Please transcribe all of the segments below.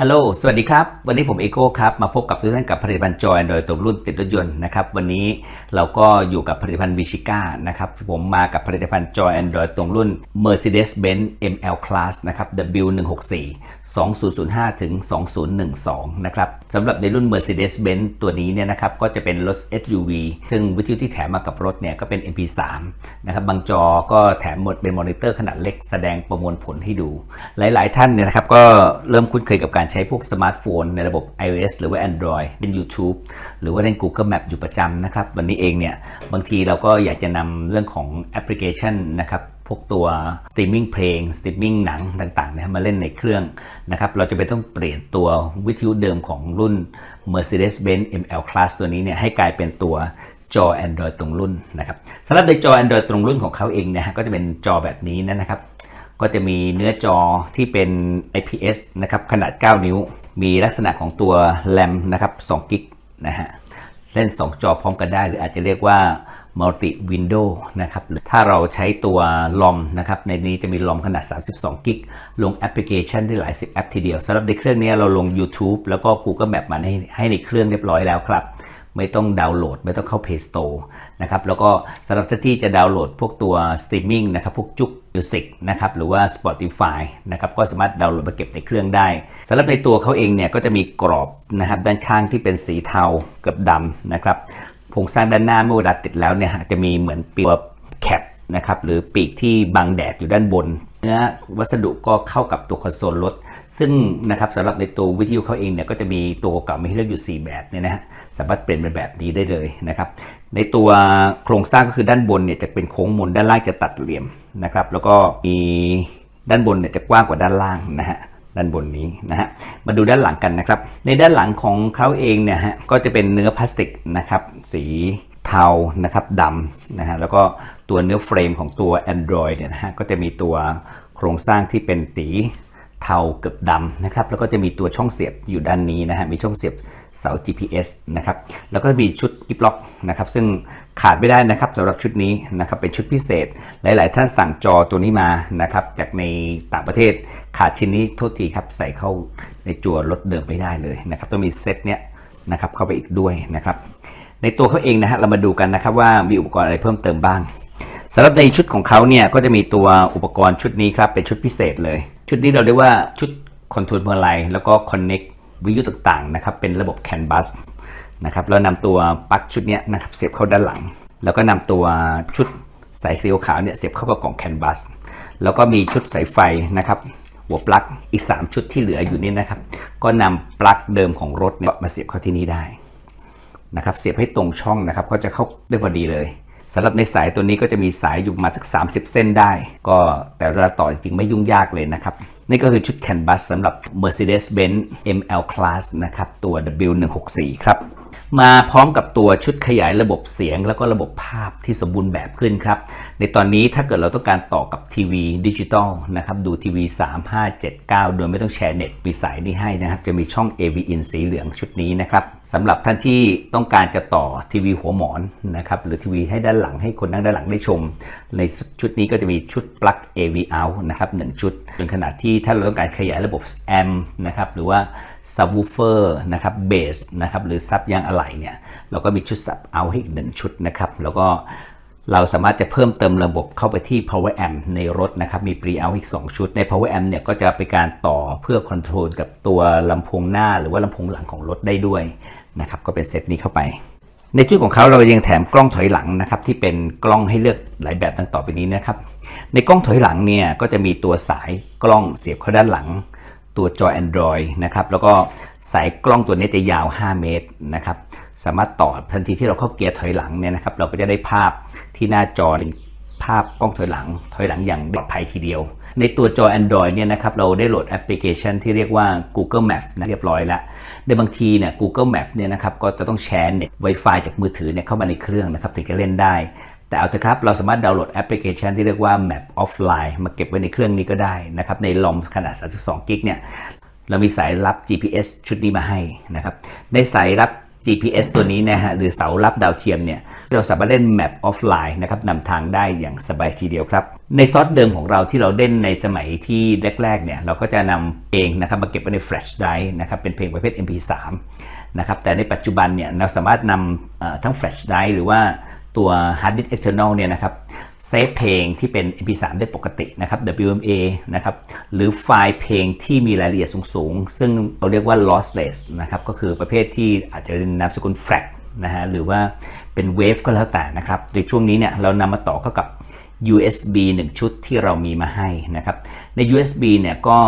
ฮัลโหล สวัสดีครับ วันนี้ผมเอโก้ครับ มาพบกับทุกท่านกับผลิตภัณฑ์จอยโดยตรงรุ่นติดรถยนต์นะครับ วันนี้เราก็อยู่กับผลิตภัณฑ์วิชิก้านะครับ ผมมากับผลิตภัณฑ์จอย Android ตรงรุ่น Mercedes-Benz ML Class นะครับ W164 2005 ถึง 2012 นะครับสำหรับในรุ่น Mercedes-Benz ตัวนี้เนี่ยนะครับ ก็จะเป็นรถ SUV ซึ่งวิทยุที่แถมมากับรถเนี่ยก็เป็น MP3 นะครับ บางจอก็แถมหมดเป็นมอนิเตอร์ขนาดเล็กแสดงประมวลผลให้ดู หลาย ๆ ท่านเนี่ยนะครับ ก็เริ่มคุ้นเคยกับการใช้พวกสมาร์ทโฟนในระบบ iOS หรือว่า Android เล่น YouTube หรือว่าเล่น Google Map อยู่ประจำนะครับ วันนี้เองเนี่ย บางทีเราก็อยากจะนำเรื่องของแอปพลิเคชันนะครับพวกตัวสตรีมมิ่งเพลงสตรีมมิ่งหนังต่างๆนะมาเล่นในเครื่องนะครับเราจะไปต้องเปลี่ยนตัววิทยุเดิมของรุ่น Mercedes-Benz ML Class ตัวนี้เนี่ยให้กลายเป็นตัวจอ Android ตรงรุ่นนะครับสำหรับในจอ Android ตรงรุ่นของเขาเองเนะฮะก็จะเป็นจอแบบนี้นะครับ ก็จะมีเนื้อจอที่เป็น IPS นะครับขนาด 9 นิ้ว มีลักษณะของตัว RAM นะครับ2กิกนะฮะเล่น 2 จอพร้อมกันได้ หรืออาจจะเรียกว่า multi window นะครับหรือถ้าเราใช้ตัวลอมนะครับในนี้จะมีลอมขนาด 32 กิก ลงแอปพลิเคชันได้หลาย 10 แอปทีเดียวสำหรับในเครื่องนี้เราลง YouTube แล้วก็ Google Map มาให้ให้ในเครื่องเรียบร้อยแล้วครับ ไม่ต้องดาวน์โหลด ไม่ต้องเข้า Play Store นะครับแล้วก็สำหรับท่านที่จะดาวน์โหลดพวกตัวสตรีมมิ่งนะครับพวกจุก Music นะครับหรือว่า Spotify นะครับก็สามารถดาวน์โหลดมาเก็บในเครื่องได้สำหรับในตัวเขาเองเนี่ยก็จะมีกรอบนะครับด้านข้างที่เป็นสีเทาเกับดำนะครับโครงสร้างด้านหน้าเมื่อเวลาติดแล้วเนี่ยจะมีเหมือนตัวแคปนะครับหรือปีกที่บังแดดอยู่ด้านบนเนื้อวัสดุก็เข้ากับตัวคอนโซลรถ ซึ่งนะครับสำหรับในตัววิทยุเขาเองเนี่ยก็จะมีตัวเก่ามีให้เลือกอยู่ 4 แบบเนี่ยนะฮะ สามารถเปลี่ยนเป็นแบบนี้ได้เลยนะครับ ในตัวโครงสร้างก็คือด้านบนเนี่ยจะเป็นโค้งมนด้านล่างจะตัดเหลี่ยมนะครับ แล้วก็มีด้านบนเนี่ยจะกว้างกว่าด้านล่างนะฮะด้านบนนี้นะฮะ มาดูด้านหลังกันนะครับ ในด้านหลังของเขาเองเนี่ยฮะ ก็จะเป็นเนื้อพลาสติกนะครับ สีเทา นะครับดำนะฮะ แล้วก็ตัวเนื้อเฟรมของตัว Android เนี่ยนะฮะ ก็จะมีตัวโครงสร้างที่เป็นสีเทาเกือบดำนะครับ แล้วก็จะมีตัวช่องเสียบอยู่ด้านนี้นะฮะ มีช่องเสียบ เสา GPS นะครับ แล้วก็มีชุดกิบล็อกนะครับ ซึ่งขาดไม่ได้นะครับสำหรับชุดนี้นะครับเป็นชุดพิเศษ หลาย ๆ ท่านสั่งจอตัวนี้มานะครับ จากในต่างประเทศขาดชิ้นนี้โทษทีครับใส่เข้าในจัวรถเดิมไม่ได้เลยนะครับ ต้องมีเซตเนี้ยนะครับเข้าไปอีกด้วยนะครับ ในตัวเขาเองนะฮะเรามาดูกันนะครับว่ามีอุปกรณ์อะไรเพิ่มเติมบ้างสำหรับในชุดของเขาเนี่ยก็จะมีตัวอุปกรณ์ชุดนี้ครับเป็นชุดพิเศษเลย ชุดนี้เราเรียกว่าชุดคอนโทรลพวงมาลัยแล้วก็ Connect วิทยุต่างๆนะครับเป็นระบบ CAN bus นะครับแล้วนำตัวปลั๊กชุดนี้นะครับเสียบเข้าด้านหลัง แล้วก็นำตัวชุดสายสีขาวเนี่ยเสียบเข้ากับกล่อง CAN bus แล้วก็มีชุดสายไฟนะครับหัวปลั๊กอีก 3 ชุดที่เหลืออยู่นี่นะครับ ก็นำปลั๊กเดิมของรถเนี่ยมาเสียบเข้าที่นี่ได้นะครับเสียบให้ตรงช่องนะครับก็จะเข้าได้พอดีเลย สำหรับในสายตัวนี้ก็จะมีสายอยู่ประมาณสัก 30 เส้นได้ ก็แต่เวลาต่อจริงไม่ยุ่งยากเลยนะครับ นี่ก็คือชุดแคนบัสสำหรับ Mercedes-Benz ML Class นะครับ ตัว W164 ครับ มาพร้อมกับตัวชุดขยายระบบเสียง แล้วก็ระบบภาพที่สมบูรณ์แบบขึ้นครับ ในตอนนี้ถ้าเกิดเราต้องการต่อกับทีวีดิจิตอลนะครับดูทีวี 3579 โดยไม่ต้องแชร์เน็ตมีสายนี้ให้นะครับ จะมีช่อง AV in สีเหลืองชุดนี้นะครับสำหรับท่านที่ต้องการจะต่อทีวีหัวหมอนนะครับหรือทีวีให้ด้านหลังให้คนนั่งด้านหลังได้ชม ในชุดนี้ก็จะมีชุดปลั๊ก AV out นะครับหนึ่งชุดเป็นขนาดที่ถ้าเราต้องการขยายระบบแอมนะครับหรือว่า ซับวูเฟอร์นะครับเบสนะครับหรือซับยางอะไหล่เนี่ยเราก็มีชุดซับเอาให้อีกหนึ่งชุดนะครับแล้วก็เราสามารถจะเพิ่มเติมระบบเข้าไปที่ power amp ในรถนะครับ มี pre out อีก 2 ชุด ใน power amp เนี่ยก็จะเป็นการต่อเพื่อ control กับตัวลำโพงหน้าหรือว่าลำโพงหลังของรถได้ด้วยนะครับ ก็เป็นเซตนี้เข้าไป ในชุดของเขาเรายังแถมกล้องถอยหลังนะครับ ที่เป็นกล้องให้เลือกหลายแบบดังต่อไปนี้นะครับ ในกล้องถอยหลังเนี่ยก็จะมีตัวสายกล้องเสียบเข้าด้านหลัง ตัวจอ Android นะครับ แล้วก็สายกล้องตัวนี้จะยาว 5 เมตรนะครับ สามารถต่อทันทีที่เราเข้าเกียร์ถอยหลังเนี่ยนะครับ เราก็จะได้ภาพที่หน้าจอเป็นภาพกล้องถอยหลัง ถอยหลังอย่างปลอดภัยทีเดียว ในตัวจอ Android เนี่ยนะครับ เราได้โหลดแอปพลิเคชันที่เรียกว่า Google Map นะเรียบร้อยแล้วในบางทีเนี่ย Google Map เนี่ยนะครับ ก็จะต้องแชร์เน็ต Wi-Fi จากมือถือเนี่ยเข้ามาในเครื่องนะครับ ถึงจะเล่นได้ แต่เอาเถอะครับ เราสามารถดาวน์โหลดแอปพลิเคชันที่เรียกว่า Map Offline มาเก็บไว้ในเครื่องนี้ก็ได้นะครับ ในลอมขนาด 32 กิกเนี่ยเรามีสายรับ GPS ชุดนี้มาให้นะครับ ในสายรับ GPS ตัวนี้นะฮะหรือเสารับดาวเทียมเนี่ยเราสามารถเล่นแมปออฟไลน์นะครับนำทางได้อย่างสบายทีเดียวครับ ในซอสเดิมของเราที่เราเล่นในสมัยที่แรกๆเนี่ยเราก็จะนำเพลงนะครับมาเก็บไว้ใน Flash Drive นะครับเป็นเพลงประเภท MP3 นะครับแต่ในปัจจุบันเนี่ยเราสามารถนำทั้ง Flash Drive หรือว่า ตัว Hard Disk External เนี่ยนะครับเซฟเพลงที่เป็น MP3 ได้ปกตินะครับ WMA นะครับหรือไฟล์เพลงที่มีรายละเอียดสูงๆ ซึ่งเราเรียกว่า lossless นะครับก็คือประเภทที่อาจจะเป็นนามสกุล FLAC นะฮะหรือว่าเป็น Wave ก็แล้วแต่นะครับ โดยช่วงนี้เนี่ยเรานำมาต่อเข้ากับ USB 1 ชุดที่เรามีมาให้นะครับ ใน USB เนี่ยก็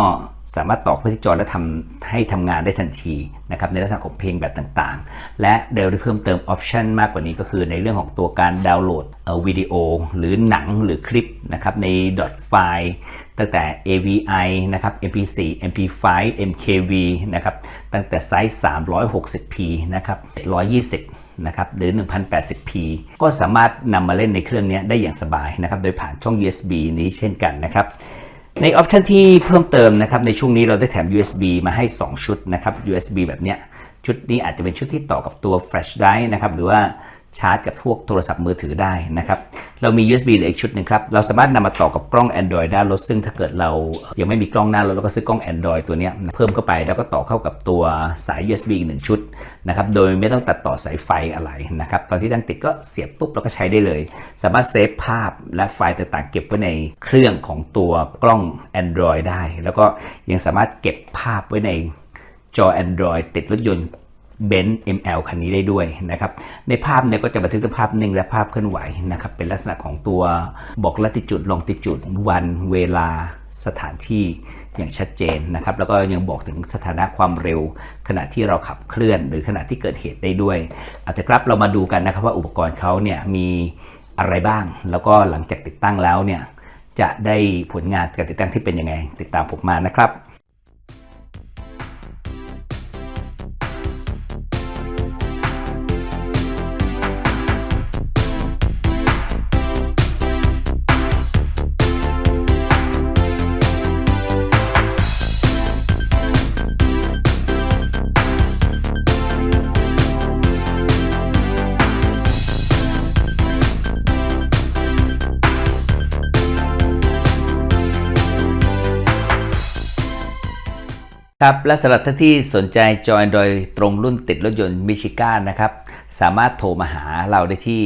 สามารถต่อเข้าที่จอและทำให้ทำงานได้ทันทีนะครับในลักษณะของเพลงแบบต่างๆ และเดี๋ยวได้เพิ่มเติมออปชันมากกว่านี้ก็คือในเรื่องของตัวการดาวน์โหลดเอ่อวิดีโอ หรือหนังหรือคลิปนะครับใน d file ตั้งแต่ AVI นะครับ MP4 MP5 MKV นะครับตั้งแต่ไซส์ 360p นะครับ120 นะครับหรือ 1080p ก็สามารถนำมาเล่นในเครื่องนี้ได้อย่างสบายนะครับโดยผ่านช่อง USB นี้เช่นกันนะครับในออปชันที่เพิ่มเติมนะครับในช่วงนี้เราได้แถม USB มาให้ 2 ชุดนะครับ USB แบบเนี้ยชุดนี้อาจจะเป็นชุดที่ต่อกับตัว Flash Drive นะครับหรือว่า ชาร์จกับพวกโทรศัพท์มือถือได้นะครับ เรามี USB เหลืออีกชุดหนึ่งครับ เราสามารถนำมาต่อกับกล้อง Android ได้รถ ซึ่งถ้าเกิดเรายังไม่มีกล้องหน้ารถเราก็ซื้อกล้อง Android ตัวนี้เพิ่มเข้าไปแล้วก็ต่อเข้ากับตัวสาย USB อีกหนึ่งชุดนะครับ โดยไม่ต้องตัดต่อสายไฟอะไรนะครับ ตอนที่ตั้งติดก็เสียบปุ๊บเราก็ใช้ได้เลย สามารถเซฟภาพและไฟล์ต่างๆ เก็บไว้ในเครื่องของตัวกล้อง Android ได้ แล้วก็ยังสามารถเก็บภาพไว้ในจอ Android ติดรถยนต์ เบนซ์ ML คันนี้ได้ด้วยนะครับในภาพเนี่ยก็จะบันทึกภาพนิ่งและภาพเคลื่อนไหวนะครับเป็นลักษณะของตัวบอกลัติจุดลองติจุดวันเวลาสถานที่อย่างชัดเจนนะครับแล้วก็ยังบอกถึงสถานะความเร็ว ขณะที่เราขับเคลื่อน หรือขณะที่เกิดเหตุได้ด้วยเอาละครับเรามาดูกันนะครับว่าอุปกรณ์เขาเนี่ยมีอะไรบ้าง แล้วก็หลังจากติดตั้งแล้วเนี่ยจะได้ผลงานการติดตั้งที่เป็นยังไง ติดตามผมมานะครับ ครับและสำหรับท่านที่สนใจจอยโดยตรงรุ่นติดรถยนต์มิชิก้านะครับสามารถโทรมาหาเราได้ที่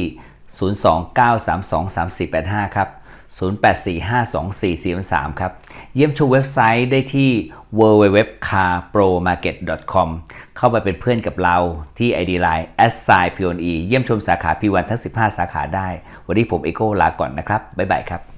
029323485 ครับ 08452443 ครับ เยี่ยมชมเว็บไซต์ได้ที่ www.carpromarket.com เข้าไปเป็นเพื่อนกับเราที่ ID Line s i p o n e เยี่ยมชมสาขา P1 ทั้ง 15 สาขาได้ วันนี้ผมเอโก้ลาก่อนนะครับ บ๊ายบายครับ